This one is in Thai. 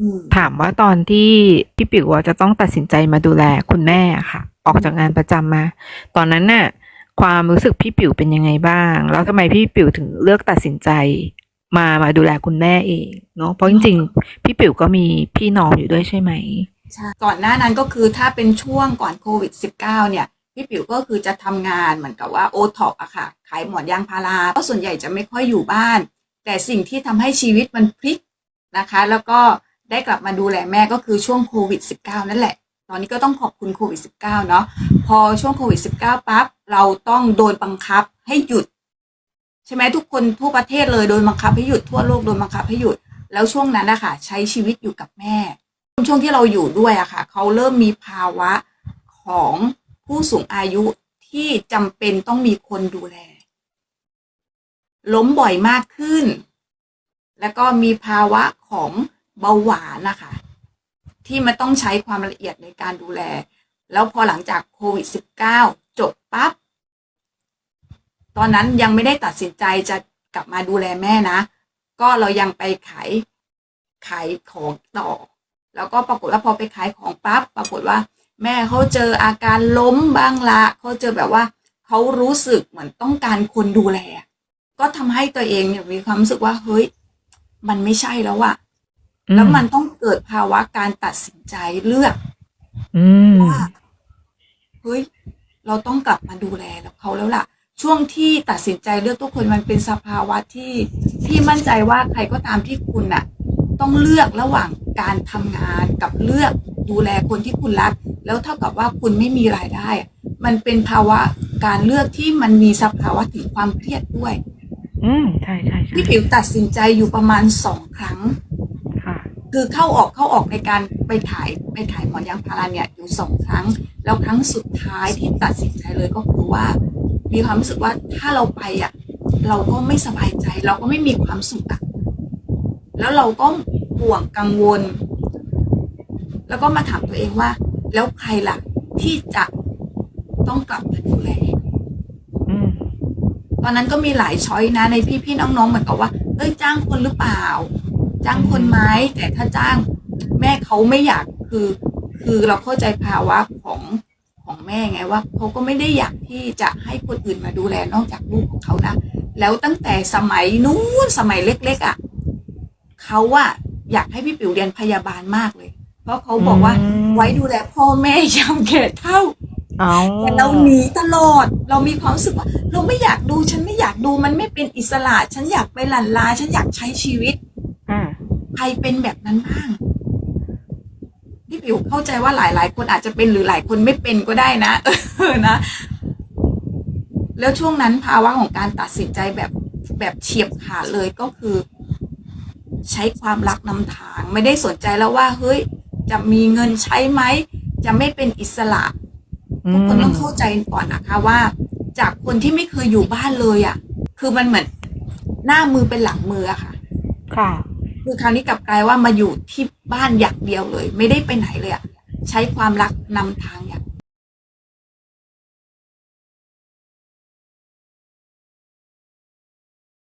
อืมถามว่าตอนที่พี่ปิ๋วอะจะต้องตัดสินใจมาดูแลคุณแม่อะค่ะ ออกจากงานประจำมา ตอนนั้นน่ะ ความรู้สึกพี่ปิ๋วเป็นยังไงบ้าง แล้วทำไมพี่ปิ๋วถึงเลือกตัดสินใจมามาดูแลคุณแม่เองเนาะเพราะจริงๆ พี่ปิ๋วก็มีพี่น้องอยู่ด้วยใช่ไหมใช่ก่อนหน้านั้นก็คือถ้าเป็นช่วงก่อนโควิด -19 เนี่ยพี่ปิ๋วก็คือจะทำงานเหมือนกับว่าโอท็อปอะค่ะ ขายหมอนยางพาราก็ส่วนใหญ่จะไม่ค่อยอยู่บ้าน แต่สิ่งที่ทำให้ชีวิตมันพลิกนะคะ แล้วก็ ได้กลับมาดูแลแม่ก็คือช่วงโควิด -19 นั่นแหละ ตอนนี้ก็ต้องขอบคุณโควิด -19 เนาะพอช่วงโควิด -19 ปั๊บเราต้องโดนบังคับให้หยุด ใช่ไหมทุกคนทั่วประเทศเลยโดนบังคับให้หยุดทั่วโลกโดนบังคับให้หยุด แล้วช่วงนั้นนะคะใช้ชีวิตอยู่กับแม่ ช่วงที่เราอยู่ด้วยอะค่ะเขาเริ่มมีภาวะของผู้สูงอายุที่จำเป็นต้องมีคนดูแล ล้มบ่อยมากขึ้น แล้วก็มีภาวะของ เบาหวานนะคะ ที่มันต้องใช้ความละเอียดในการดูแล แล้วพอหลังจากโควิด -19 จบปั๊บตอนนั้นยังไม่ได้ตัดสินใจจะกลับมาดูแลแม่นะ ก็เรายังไปขายขายของต่อ แล้วก็ปรากฏว่าพอไปขายของปั๊บปรากฏว่า แม่เขาเจออาการล้มบ้างละเขาเจอแบบว่าเขารู้สึกเหมือนต้องการคนดูแล ก็ทำให้ตัวเองเนี่ยมีความรู้สึกว่าเฮ้ย มันไม่ใช่แล้วอะ แล้วมันต้องเกิดภาวะการตัดสินใจเลือกอืมว่าเฮ้ยเราต้องกลับมาดูแลเขาแล้วล่ะ ช่วงที่ตัดสินใจเลือกทุกคนมันเป็นสภาวะที่ที่มั่นใจว่าใครก็ตามที่คุณน่ะต้องเลือกระหว่างการทำงานกับเลือกดูแลคนที่คุณรัก แล้วเท่ากับว่าคุณไม่มีรายได้อะมันเป็นภาวะการเลือกที่มันมีสภาวะถึงความเครียดด้วย อืมใช่ใช่ใช่พี่ผิวตัดสินใจอยู่ประมาณสองครั้ง ค่ะคือเข้าออกเข้าออกในการไปขายไปขายหมอนยางพาราเนี่ยอยู่สองครั้ง แล้วครั้งสุดท้ายที่ตัดสินใจเลยก็คือว่า มีความรู้สึกว่าถ้าเราไปอะเราก็ไม่สบายใจ เราก็ไม่มีความสุขอะแล้วเราก็ห่วงกังวล แล้วก็มาถามตัวเองว่า แล้วใครล่ะ ที่จะต้องกลับมาดูแลอืมตอนนั้นก็มีหลายช้อยนะในพี่ๆน้องๆเหมือนกับว่าเอ้ยจ้างคนหรือเปล่า จ้างคนไหมแต่ถ้าจ้างแม่เขาไม่อยากคือ คือเราเข้าใจภาวะของของแม่ไงว่าเขาก็ไม่ได้อยากที่จะให้คนอื่นมาดูแลนอกจากลูกของเขานะแล้วตั้งแต่สมัยนู้นสมัยเล็กๆอะ่ะเขาอะอยากให้พี่ปิ๋วเรียนพยาบาลมากเลย เพราะเขาบอกว่าอืมไว้ดูแลพ่อแม่ยามแก่เท่าเอาแต่เราหนีตลอด เรามีความรู้สึกว่า เราไม่อยากดูฉันไม่อยากดูมันไม่เป็นอิสระ ฉันอยากไปหลั่นลา ฉันอยากใช้ชีวิตอ่า ใครเป็นแบบนั้นบ้างพี่ปิ๋วเข้าใจว่าหลายๆ คนอาจจะเป็นหรือหลายคนไม่เป็นก็ได้นะเออนะ แล้วช่วงนั้นภาวะของการตัดสินใจแบบแบบเฉียบขาดเลยก็คือ ใช้ความรักนำทาง ไม่ได้สนใจแล้วว่า เฮ้ย จะมีเงินใช้ไหม จะไม่เป็นอิสระทุกคนต้องเข้าใจก่อนนะคะว่า จากคนที่ไม่เคยอยู่บ้านเลยอะ่ะ คือมันเหมือนหน้ามือเป็นหลังมืออะค่ะ ค่ะ คือคราวนี้กลับกลายว่ามาอยู่ที่บ้านอย่างเดียวเลย ไม่ได้ไปไหนเลยอะใช้ความรักนำทาง